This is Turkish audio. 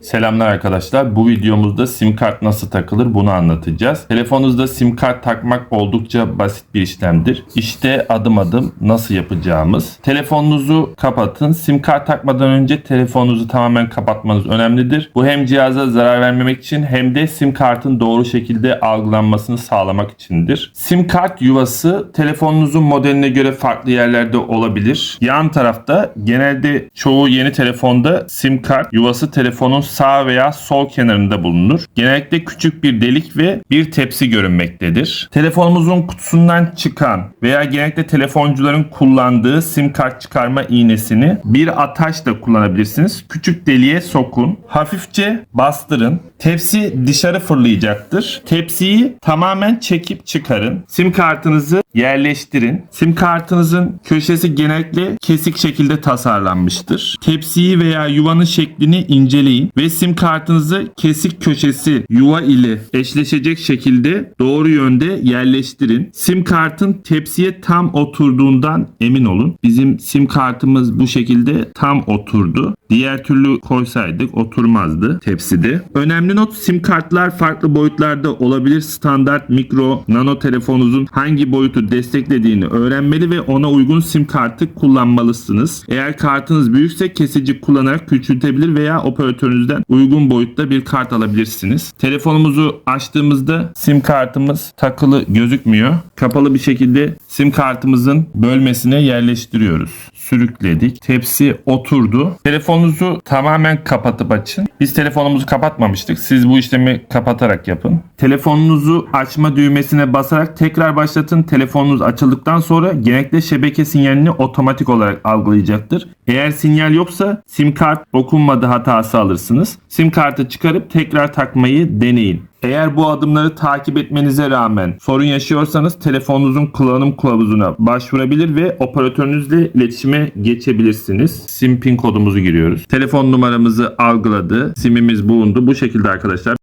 Selamlar arkadaşlar. Bu videomuzda sim kart nasıl takılır bunu anlatacağız. Telefonunuzda sim kart takmak oldukça basit bir işlemdir. İşte adım adım nasıl yapacağımız. Telefonunuzu kapatın. Sim kart takmadan önce telefonunuzu tamamen kapatmanız önemlidir. Bu hem cihaza zarar vermemek için hem de sim kartın doğru şekilde algılanmasını sağlamak içindir. Sim kart yuvası telefonunuzun modeline göre farklı yerlerde olabilir. Yan tarafta genelde çoğu yeni telefonda sim kart yuvası telefonun sağ veya sol kenarında bulunur. Genellikle küçük bir delik ve bir tepsi görünmektedir. Telefonumuzun kutusundan çıkan veya genellikle telefoncuların kullandığı sim kart çıkarma iğnesini bir ataçla kullanabilirsiniz. Küçük deliğe sokun. Hafifçe bastırın. Tepsi dışarı fırlayacaktır. Tepsiyi tamamen çekip çıkarın. Sim kartınızı yerleştirin. Sim kartınızın köşesi genellikle kesik şekilde tasarlanmıştır. Tepsiyi veya yuvanın şeklini inceleyin ve sim kartınızı kesik köşesi yuva ile eşleşecek şekilde doğru yönde yerleştirin. Sim kartın tepsiye tam oturduğundan emin olun. Bizim sim kartımız bu şekilde tam oturdu. Diğer türlü koysaydık oturmazdı tepside. Önemli not sim kartlar farklı boyutlarda olabilir. Standart, mikro, nano telefonunuzun hangi boyutu desteklediğini öğrenmeli ve ona uygun sim kartı kullanmalısınız. Eğer kartınız büyükse kesici kullanarak küçültebilir veya operatörünüzden uygun boyutta bir kart alabilirsiniz. Telefonumuzu açtığımızda sim kartımız takılı gözükmüyor. Kapalı bir şekilde sim kartımızın bölmesine yerleştiriyoruz. Sürükledik. Tepsi oturdu. Telefonunuzu tamamen kapatıp açın. Biz telefonumuzu kapatmamıştık. Siz bu işlemi kapatarak yapın. Telefonunuzu açma düğmesine basarak tekrar başlatın. Telefonunuz açıldıktan sonra genellikle şebeke sinyalini otomatik olarak algılayacaktır. Eğer sinyal yoksa sim kart okunmadı hatası alırsınız. Sim kartı çıkarıp tekrar takmayı deneyin. Eğer bu adımları takip etmenize rağmen sorun yaşıyorsanız telefonunuzun kullanım kılavuzuna başvurabilir ve operatörünüzle iletişime geçebilirsiniz. Sim pin kodumuzu giriyoruz. Telefon numaramızı algıladı. Simimiz bulundu. Bu şekilde arkadaşlar.